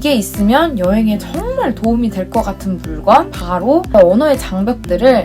이게 있으면 여행에 정말 도움이 될 것 같은 물건 바로 언어의 장벽들을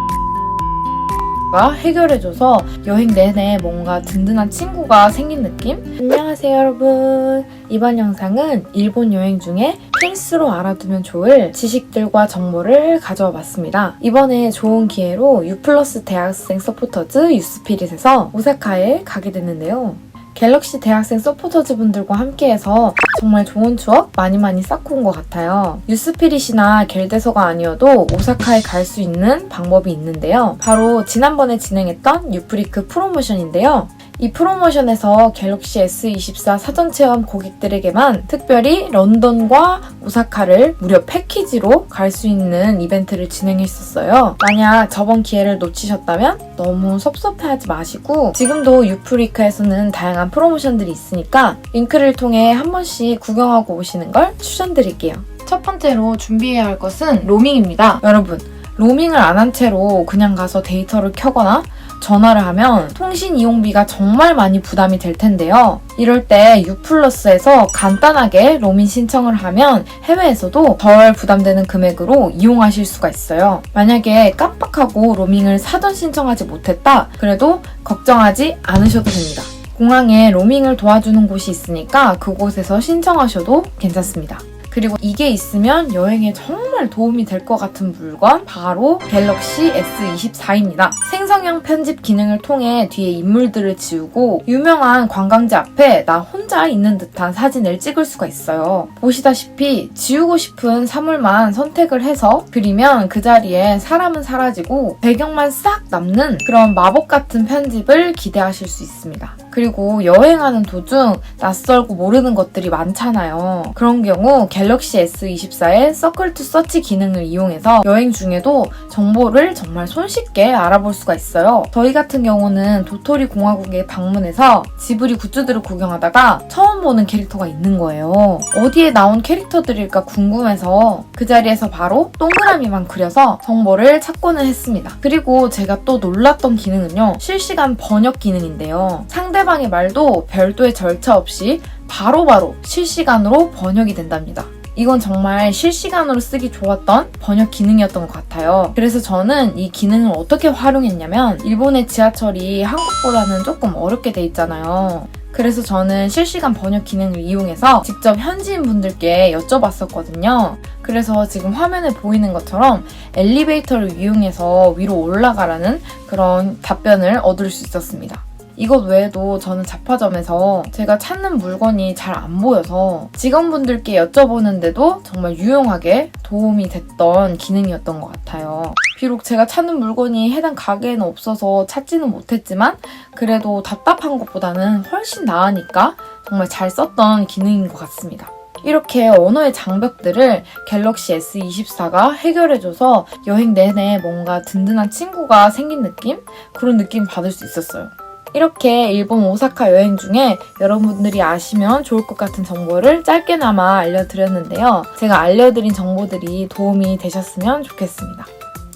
가 해결해줘서 여행 내내 뭔가 든든한 친구가 생긴 느낌? 안녕하세요 여러분. 이번 영상은 일본 여행 중에 필수로 알아두면 좋을 지식들과 정보를 가져와 봤습니다. 이번에 좋은 기회로 U 플러스 대학생 서포터즈 유스피릿에서 오사카에 가게 됐는데요 갤럭시 대학생 서포터즈 분들과 함께해서 정말 좋은 추억 많이 많이 쌓고 온 것 같아요. 유스피릿이나 겔대서가 아니어도 오사카에 갈 수 있는 방법이 있는데요. 바로 지난번에 진행했던 유프리크 프로모션인데요. 이 프로모션에서 갤럭시 S24 사전 체험 고객들에게만 특별히 런던과 오사카를 무료 패키지로 갈 수 있는 이벤트를 진행했었어요. 만약 저번 기회를 놓치셨다면 너무 섭섭해하지 마시고 지금도 유프리크에서는 다양한 프로모션들이 있으니까 링크를 통해 한 번씩 구경하고 오시는 걸 추천드릴게요. 첫 번째로 준비해야 할 것은 로밍입니다. 여러분, 로밍을 안 한 채로 그냥 가서 데이터를 켜거나 전화를 하면 통신 이용비가 정말 많이 부담이 될 텐데요. 이럴 때 U+에서 간단하게 로밍 신청을 하면 해외에서도 덜 부담되는 금액으로 이용하실 수가 있어요. 만약에 깜빡하고 로밍을 사전 신청하지 못했다? 그래도 걱정하지 않으셔도 됩니다. 공항에 로밍을 도와주는 곳이 있으니까 그곳에서 신청하셔도 괜찮습니다. 그리고 이게 있으면 여행에 정말 도움이 될 것 같은 물건 바로 갤럭시 S24입니다. 생성형 편집 기능을 통해 뒤에 인물들을 지우고 유명한 관광지 앞에 나 혼자 있는 듯한 사진을 찍을 수가 있어요. 보시다시피 지우고 싶은 사물만 선택을 해서 그리면 그 자리에 사람은 사라지고 배경만 싹 남는 그런 마법 같은 편집을 기대하실 수 있습니다. 그리고 여행하는 도중 낯설고 모르는 것들이 많잖아요. 그런 경우 갤럭시 S24의 서클 투 서치 기능을 이용해서 여행 중에도 정보를 정말 손쉽게 알아볼 수가 있어요. 저희 같은 경우는 도토리 공화국에 방문해서 지브리 굿즈들을 구경하다가 처음 보는 캐릭터가 있는 거예요. 어디에 나온 캐릭터들일까 궁금해서 그 자리에서 바로 동그라미만 그려서 정보를 찾고는 했습니다. 그리고 제가 또 놀랐던 기능은요. 실시간 번역 기능인데요. 상대방의 말도 별도의 절차 없이 바로바로 실시간으로 번역이 된답니다. 이건 정말 실시간으로 쓰기 좋았던 번역 기능이었던 것 같아요. 그래서 저는 이 기능을 어떻게 활용했냐면 일본의 지하철이 한국보다는 조금 어렵게 돼 있잖아요. 그래서 저는 실시간 번역 기능을 이용해서 직접 현지인 분들께 여쭤봤었거든요. 그래서 지금 화면에 보이는 것처럼 엘리베이터를 이용해서 위로 올라가라는 그런 답변을 얻을 수 있었습니다. 이것 외에도 저는 잡화점에서 제가 찾는 물건이 잘 안 보여서 직원분들께 여쭤보는데도 정말 유용하게 도움이 됐던 기능이었던 것 같아요. 비록 제가 찾는 물건이 해당 가게에는 없어서 찾지는 못했지만 그래도 답답한 것보다는 훨씬 나으니까 정말 잘 썼던 기능인 것 같습니다. 이렇게 언어의 장벽들을 갤럭시 S24가 해결해줘서 여행 내내 뭔가 든든한 친구가 생긴 느낌? 그런 느낌 받을 수 있었어요. 이렇게 일본 오사카 여행 중에 여러분들이 아시면 좋을 것 같은 정보를 짧게나마 알려드렸는데요. 제가 알려드린 정보들이 도움이 되셨으면 좋겠습니다.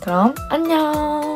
그럼 안녕!